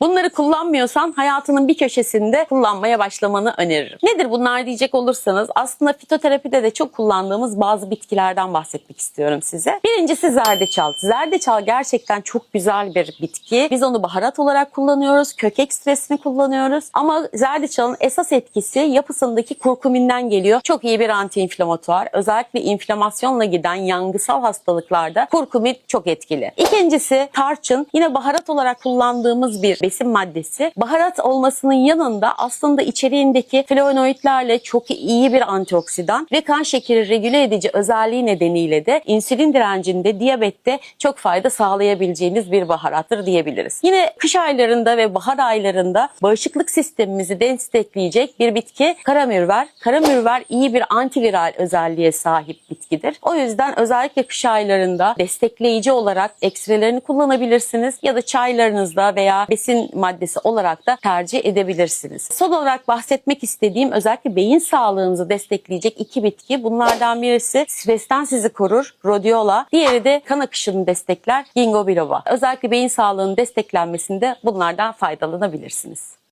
Bunları kullanmıyorsan hayatının bir köşesinde kullanmaya başlamanı öneririm. Nedir bunlar diyecek olursanız aslında fitoterapide de çok kullandığımız bazı bitkilerden bahsetmek istiyorum size. Birincisi zerdeçal. Zerdeçal gerçekten çok güzel bir bitki. Biz onu baharat olarak kullanıyoruz. Kök ekstresini kullanıyoruz. Ama zerdeçalın esas etkisi yapısındaki kurkuminden geliyor. Çok iyi bir antiinflamatuar. Özellikle inflamasyonla giden yangısal hastalıklarda kurkumin çok etkili. İkincisi tarçın. Yine baharat olarak kullandığımız bir besin maddesi. Baharat olmasının yanında aslında içeriğindeki flavonoidlerle çok iyi bir antioksidan ve kan şekeri regüle edici özelliği nedeniyle de insülin direncinde, diyabette çok fayda sağlayabileceğiniz bir baharattır diyebiliriz. Yine kış aylarında ve bahar aylarında bağışıklık sistemimizi destekleyecek bir bitki karamürver. Karamürver iyi bir antiviral özelliğe sahip bitkidir. O yüzden özellikle kış aylarında destekleyici olarak ekstrelerini kullanabilirsiniz ya da çaylarınızda veya besin maddesi olarak da tercih edebilirsiniz. Son olarak bahsetmek istediğim özellikle beyin sağlığınızı destekleyecek iki bitki. Bunlardan birisi stresten sizi korur, rhodiola. Diğeri de kan akışını destekler, ginkgo biloba. Özellikle beyin sağlığının desteklenmesinde bunlardan faydalanabilirsiniz.